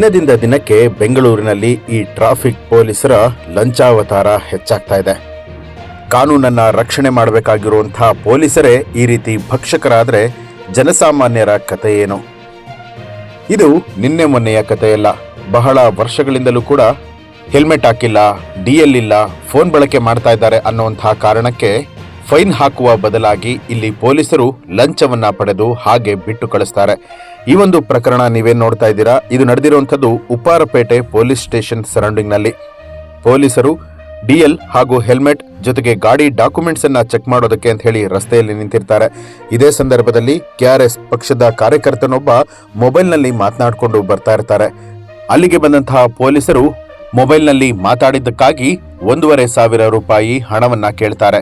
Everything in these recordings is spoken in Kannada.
ದಿನದಿಂದ ದಿನಕ್ಕೆ ಬೆಂಗಳೂರಿನಲ್ಲಿ ಈ ಟ್ರಾಫಿಕ್ ಪೊಲೀಸರ ಲಂಚಾವತಾರ ಹೆಚ್ಚಾಗ್ತಾ ಇದೆ. ಕಾನೂನನ್ನ ರಕ್ಷಣೆ ಮಾಡಬೇಕಾಗಿರುವಂತಹ ಪೊಲೀಸರೇ ಈ ರೀತಿ ಭಕ್ಷಕರಾದರೆ ಜನಸಾಮಾನ್ಯರ ಕಥೆ ಏನು? ಇದು ನಿನ್ನೆ ಮೊನ್ನೆಯ ಕಥೆಯಲ್ಲ ಬಹಳ ವರ್ಷಗಳಿಂದಲೂ ಕೂಡ ಹೆಲ್ಮೆಟ್ ಹಾಕಿಲ್ಲ, ಡಿಎಲ್ ಇಲ್ಲ, ಫೋನ್ ಬಳಕೆ ಮಾಡ್ತಾ ಇದ್ದಾರೆ ಅನ್ನುವಂತಹ ಕಾರಣಕ್ಕೆ ಫೈನ್ ಹಾಕುವ ಬದಲಾಗಿ ಇಲ್ಲಿ ಪೊಲೀಸರು ಲಂಚವನ್ನ ಪಡೆದು ಹಾಗೆ ಬಿಟ್ಟು ಕಳಿಸ್ತಾರೆ. ಈ ಒಂದು ಪ್ರಕರಣ ನೀವೇನ್ ನೋಡ್ತಾ ಇದ್ದೀರಾ? ಇದು ನಡೆದಿರುವಂಥದ್ದು ಉಪ್ಪಾರಪೇಟೆ ಪೊಲೀಸ್ ಸ್ಟೇಷನ್ ಸರೌಂಡಿಂಗ್ನಲ್ಲಿ. ಪೊಲೀಸರು ಡಿಎಲ್ ಹಾಗೂ ಹೆಲ್ಮೆಟ್ ಜೊತೆಗೆ ಗಾಡಿ ಡಾಕ್ಯುಮೆಂಟ್ಸ್ ಅನ್ನ ಚೆಕ್ ಮಾಡೋದಕ್ಕೆ ಅಂತ ಹೇಳಿ ರಸ್ತೆಯಲ್ಲಿ ನಿಂತಿರ್ತಾರೆ. ಇದೇ ಸಂದರ್ಭದಲ್ಲಿ ಕೆಆರ್ಎಸ್ ಪಕ್ಷದ ಕಾರ್ಯಕರ್ತನೊಬ್ಬ ಮೊಬೈಲ್ನಲ್ಲಿ ಮಾತನಾಡಿಕೊಂಡು ಬರ್ತಾ ಇರ್ತಾರೆ. ಅಲ್ಲಿಗೆ ಬಂದಂತಹ ಪೊಲೀಸರು ಮೊಬೈಲ್ನಲ್ಲಿ ಮಾತಾಡಿದ್ದಕ್ಕಾಗಿ ಒಂದೂವರೆ ಸಾವಿರ ರೂಪಾಯಿ ಹಣವನ್ನ ಕೇಳ್ತಾರೆ.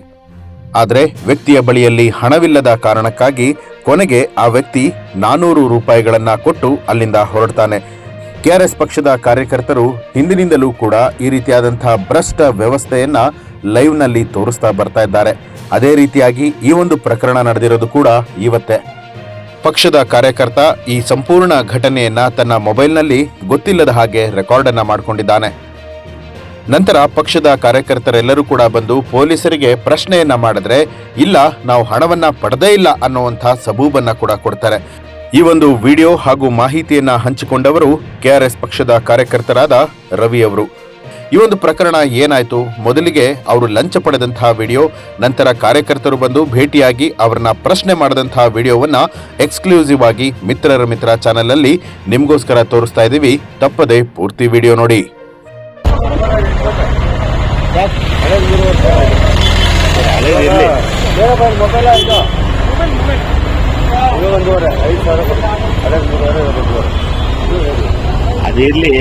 ಆದರೆ ವ್ಯಕ್ತಿಯ ಬಳಿಯಲ್ಲಿ ಹಣವಿಲ್ಲದ ಕಾರಣಕ್ಕಾಗಿ ಕೊನೆಗೆ ಆ ವ್ಯಕ್ತಿ ನಾನೂರು ರೂಪಾಯಿಗಳನ್ನ ಕೊಟ್ಟು ಅಲ್ಲಿಂದ ಹೊರಡ್ತಾನೆ. ಕೆಆರ್ಎಸ್ ಪಕ್ಷದ ಕಾರ್ಯಕರ್ತರು ಹಿಂದಿನಿಂದಲೂ ಕೂಡ ಈ ರೀತಿಯಾದಂತಹ ಭ್ರಷ್ಟ ವ್ಯವಸ್ಥೆಯನ್ನ ಲೈವ್ನಲ್ಲಿ ತೋರಿಸ್ತಾ ಬರ್ತಾ ಇದ್ದಾರೆ. ಅದೇ ರೀತಿಯಾಗಿ ಈ ಒಂದು ಪ್ರಕರಣ ನಡೆದಿರೋದು ಕೂಡ ಇವತ್ತೇ. ಪಕ್ಷದ ಕಾರ್ಯಕರ್ತ ಈ ಸಂಪೂರ್ಣ ಘಟನೆಯನ್ನ ತನ್ನ ಮೊಬೈಲ್ನಲ್ಲಿ ಗೊತ್ತಿಲ್ಲದ ಹಾಗೆ ರೆಕಾರ್ಡ್ ಅನ್ನ ಮಾಡಿಕೊಂಡಿದ್ದಾನೆ. ನಂತರ ಪಕ್ಷದ ಕಾರ್ಯಕರ್ತರೆಲ್ಲರೂ ಕೂಡ ಬಂದು ಪೊಲೀಸರಿಗೆ ಪ್ರಶ್ನೆಯನ್ನ ಮಾಡಿದ್ರೆ, ಇಲ್ಲ, ನಾವು ಹಣವನ್ನ ಪಡೆದೇ ಇಲ್ಲ ಅನ್ನುವಂತಹ ಸಬೂಬನ್ನ ಕೂಡ ಕೊಡ್ತಾರೆ. ಈ ಒಂದು ವಿಡಿಯೋ ಹಾಗೂ ಮಾಹಿತಿಯನ್ನ ಹಂಚಿಕೊಂಡವರು ಕೆಆರ್ಎಸ್ ಪಕ್ಷದ ಕಾರ್ಯಕರ್ತರಾದ ರವಿ ಅವರು. ಈ ಒಂದು ಪ್ರಕರಣ ಏನಾಯ್ತು? ಮೊದಲಿಗೆ ಅವರು ಲಂಚ ಪಡೆದಂತಹ ವಿಡಿಯೋ, ನಂತರ ಕಾರ್ಯಕರ್ತರು ಬಂದು ಭೇಟಿಯಾಗಿ ಅವರನ್ನ ಪ್ರಶ್ನೆ ಮಾಡಿದಂತಹ ವಿಡಿಯೋವನ್ನ ಎಕ್ಸ್ಕ್ಲೂಸಿವ್ ಆಗಿ ಮಿತ್ರರ ಮಿತ್ರ ಚಾನೆಲ್ ಅಲ್ಲಿ ನಿಮಗೋಸ್ಕರ ತೋರಿಸ್ತಾ ಇದ್ದೀವಿ. ತಪ್ಪದೆ ಪೂರ್ತಿ ವಿಡಿಯೋ ನೋಡಿ. ಮೊಬೈಲ್ ಆಯಿತು ಐದು ಸಾವಿರ ಅದಿರ್ಲಿ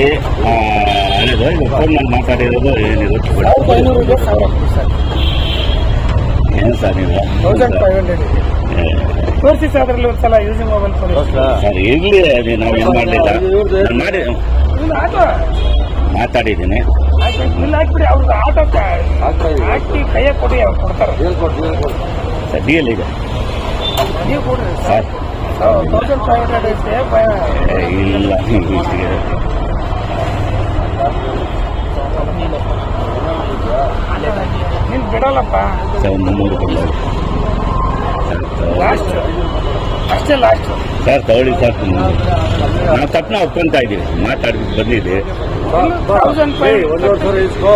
ಮಾತಾಡಿರೋದು ಏನಿದೆ ಏನು ಸರ್ ನೀವು ತೌಸಂಡ್ ಫೈವ್ ತೋರಿಸಿ ಸರ್ ಅದರಲ್ಲಿ ಒಂದು ಸಲ ಯೂಸಿಂಗ್ ಮೊಬೈಲ್ ಫೋನ್ ಸರ್, ಇರ್ಲಿ, ಅದು ನಾವು ಏನು ಮಾಡಲಿಲ್ಲ. ಮಾಡಿ ಮಾತಾಡಿದ್ದೀನಿ. ಅವ್ರಿಗೆ ಆಟೋ ಹಾಕಿ ಕೈಯಾಗ ಕೊಡಿ ಅವ್ರು ಕೊಡ್ತಾರೆ ಸರ್ ಡಿ ಎಲ್ ಈಗ. ನೀವು ಕೊಡ್ರಿ. ಸರ್ ತೌಸಂಡ್ ಫೈವ್ ಹಂಡ್ರೆಡ್ ಐತೆ ಏ, ಇಲ್ಲ. ನೀನು ಬಿಡಲ್ಲಪ್ಪ. ಸರ್ ಒಂದು ಲಾಸ್ಟ್ ಅಷ್ಟೇ ಲಾಸ್ಟ್ ಸರ್ ತಗೊಳ್ಳಿ ಸರ್ ನಾವು ತಪ್ಪನ ಒಪ್ಕೊಂತಾ ಇದ್ದೀವಿ ಮಾತಾಡಿ ಬಂದಿದೆ ತೌಸಂಡ್ ಫೈವ್ ಇಸ್ಕೋ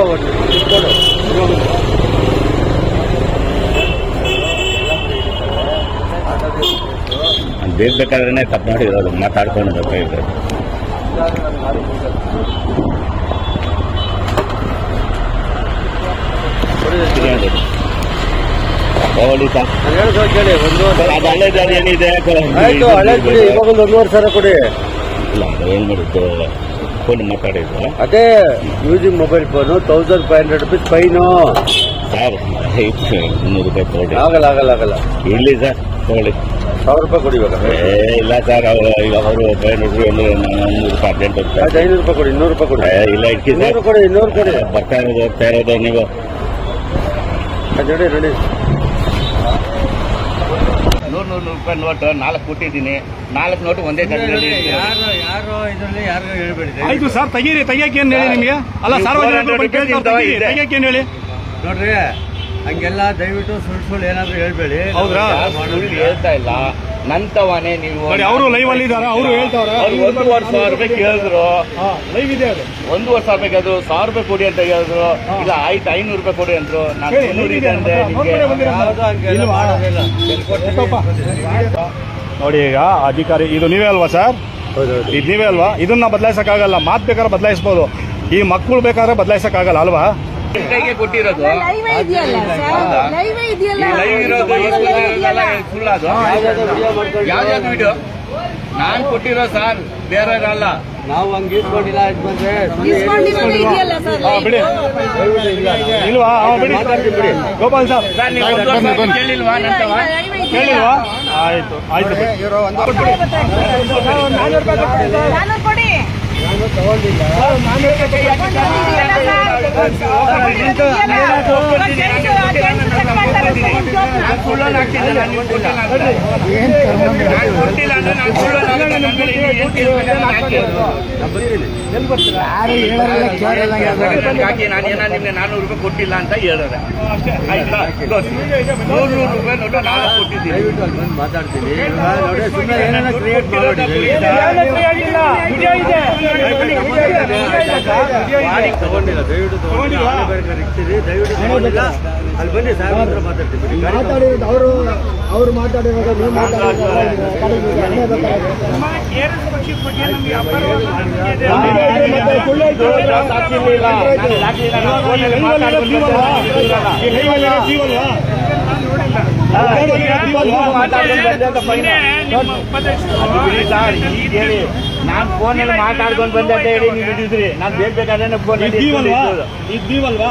ನಾನು ಬೇಕು ಬೇಕಾದ್ರೆ ತಪ್ಪು ಮಾಡಿರೋದು ಮಾತಾಡ್ಕೊಂಡು ಬೇಕಾಗಿದ್ರೆ ಅದು ಹಳೆ ದಾರಿ ಏನಿದೆ? ಒಂದು ಒಂದೂವರೆ ಸಾವಿರ ಕೊಡಿ. ಇಲ್ಲ ಅದು ಏನು ಮಾಡಿದ್ದು? ಫೋನ್ ಮಾತಾಡಿದ್ರು ಅದೇ using mobile phone thousand five hundred rupees fine. Sir ಐತೆ ಮುನ್ನೂರು ರೂಪಾಯಿ ತಗೊಳ್ಳಿ. ಆಗಲ್ಲ ಆಗಲ್ಲ ಆಗಲ್ಲ. ಇಲ್ಲಿ ಸರ್ ತಗೊಳ್ಳಿ. ಸಾವಿರ ರೂಪಾಯಿ ಕೊಡಿ ಇವಾಗ. ಏ ಇಲ್ಲ ಸರ್ ಅವರು ಈಗ ಅವರು ಫೈವ್ ನೂರು ಮುನ್ನೂರು ರೂಪಾಯಿ ಅರ್ಜೆಂಟ್ ಹೋಗ್ತಾರೆ ಐನೂರು ರೂಪಾಯಿ ಕೊಡಿ ಇನ್ನೂರು ರೂಪಾಯಿ ಕೊಡಿ. ಏ, ಇಲ್ಲ ಇಟ್ಕಿ ಸರ್. ಇನ್ನೂರು ಕೊಡಿ ಇನ್ನೂರು ಕೊಡಿ. ಬರ್ತಾ ಇರೋದು ಹೋಗ್ತಾ ಇರೋದು ನೀವು. ಆಯ್ತು ನೋಡಿ ರೆಡಿ ನೂರು ನೂರು ರೂಪಾಯಿ ನೋಟು ನಾಲ್ಕು ಕೊಟ್ಟಿದ್ದೀನಿ. ನಾಲ್ಕು ನೋಟು ಒಂದೇ ಯಾರು ಯಾರು ಇದರಲ್ಲಿ ಯಾರು ಹೇಳ್ಬೇಡಿ ಆಯ್ತು ಸರ್ ತೆಗೀರಿ ತೆಗಿಯಕ್ಕೆ ಏನ್ ಹೇಳಿ ನಿಮಗೆ? ಅಲ್ಲ ನೀವು ಸಾರ್ವಜನಿಕರು ಬಂದು ಕೇಳ್ತಾರೆ, ತೆಗೀರಿ, ತೆಗಿಯಕ್ಕೆ ಏನ್ ಹೇಳಿ? ನೋಡ್ರಿ ಹಂಗೆಲ್ಲ ದಯವಿಟ್ಟು ಸುಳ್ಳು ಸುಳ್ಳು ಏನಾದ್ರು ಹೇಳ್ಬೇಡಿ. ಹೌದ್ರಾ? ಸುಳ್ಳು ಹೇಳ್ತಾ ಇಲ್ಲ. ನಂತವನೇ ನೀವು ನೋಡಿ ಅವರು ಲೈವ್ ಅಲ್ಲಿ ಇದಾರೆ ಅವರು ಹೇಳ್ತಾವ್ರೆ. ಅವ್ರು ಒಂದೂವರೆ ಸಾವಿರ ರೂಪಾಯಿ ಕೇಳಿದ್ರು. ಲೈವ್ ಇದೆ ಅದು. ಒಂದೂವರೆ ಸಾವಿರ ರೂಪಾಯಿ ಕೇಳಿದ್ರು. ಸಾವಿರ ರೂಪಾಯಿ ಕೊಡಿ ಅಂತ ಹೇಳಿದ್ರು ಇಲ್ಲ ಆಯ್ತು ಐನೂರು ರೂಪಾಯಿ ಕೊಡಿ ಅಂದ್ರು. ನಾನು ಹೇಳಿ, ಮುನ್ನೂರು ಇದೆ ಇದೆ ಅಂದೆ ನಮ್ಮ ನಿಮ್ಗೆ. ನೋಡ್ಕೊಂಡೆ ಬಂದಿರೋದು. ಯಾವುದು ಹಂಗೆಲ್ಲ ಇಲ್ವಾ? ಮಾಡೋದಿಲ್ಲ. ಎಷ್ಟಪ್ಪ? ನೋಡಿ ಈಗ ಅಧಿಕಾರಿ ಇದು ನೀವೇ ಅಲ್ವಾ ಸರ್? ಇದು ನೀವೇ ಅಲ್ವಾ? ಇದನ್ನ ಬದಲಾಯಿಸಕ್ಕಾಗಲ್ಲ. ಮಾತು ಬೇಕಾದ್ರೆ ಬದಲಾಯಿಸ್ಬೋದು. ಈ ಮಕ್ಕಳು ಬೇಕಾದ್ರೆ ಬದಲಾಯಿಸಕ್ಕಾಗಲ್ಲ ಅಲ್ವಾ? ಕೈಗೆ ಕೊಟ್ಟಿರೋದು? ಲೈವ್ ಇರೋದು ಸುಳ್ಳು ಸುಳ್ಳದು ಯಾವ್ದಾದ್ರು ವಿಡಿಯೋ ನಾನ್ ಕೊಟ್ಟಿರೋ ಸರ್ ಬೇರೆ ಅಲ್ಲ ನಾವು ಹಂಗೆ ಇಸ್ಕೊಂಡಿಲ್ಲ ಬಂದ್ರೆ ಇಸ್ಕೊಂಡಿರೋದು ಇದೆಯಲ್ಲ ಸರ್ ಹಾ, ಇಲ್ವಾ? ಬಿಡಿ. ಗೋಪಾಲ್ ಸರ್ ಕೇಳಿಲ್ವಾ ನಂತವ ಕೇಳಿಲ್ವಾ? ಆಯ್ತು ಆಯ್ತು ಬಿಡಿ. ನಾನು ನಾನು ಸುಳ್ಳನ್ನು ಹಾಕ್ತಿದ್ದೆ ನಾನು ಕೊಟ್ಟಿಲ್ಲ ನಾನು ಕೊಟ್ಟಿಲ್ಲ ಅಂದ್ರೆ ನಾನು ಸುಳ್ಳನ್ನು ಹಾಕ್ತಿದ್ದೆ. ನನ್ನ ಮೇಲೆ ನೀವು ಏನ್ ಕೇಳ್ಬೇಕು ನಾನು ಹಾಕಿರೋದು. ಹಾಕಿ ನಾನು ಏನೋ ನಿಮ್ಗೆ ನಾನ್ನೂರು ರೂಪಾಯಿ ಕೊಟ್ಟಿಲ್ಲ ಅಂತ ಹೇಳಿದೆ ಆಯ್ತಾ. ನೂರು ನೂರು ರೂಪಾಯಿ ನೋಡು ನಾನು ಕೊಟ್ಟಿದ್ದೀನಿ ಗಾಡಿ ತಗೊಂಡಿಲ್ಲ ದಯವಿಟ್ಟು ತಗೊಂಡಿಲ್ಲ ದಯವಿಟ್ಟು ತಗೊಂಡಿಲ್ಲ ಅಲ್ಲಿ ಬನ್ನಿ ಸಾಹೇಬ್ ಮಾತಾಡ್ತೀವಿ ಮಾತಾಡಿರೋದು ಅವರು ಅವರು ಮಾತಾಡಿರೋದು ನೀವು ಮಾತಾಡಿರೋದು ನಾನು ಫೋನಲ್ಲಿ ಮಾತಾಡ್ಕೊಂಡು ಬಂದೆ. ಅಂತ ಹೇಳಿ. ನೀವು ಹಿಡಿದ್ರಿ ನಾನು ಬೇಕಾದ್ರೆ ಫೋನ್ ಇದ್ದೀವಲ್ವಾ ಇದ್ದೀವಲ್ವಾ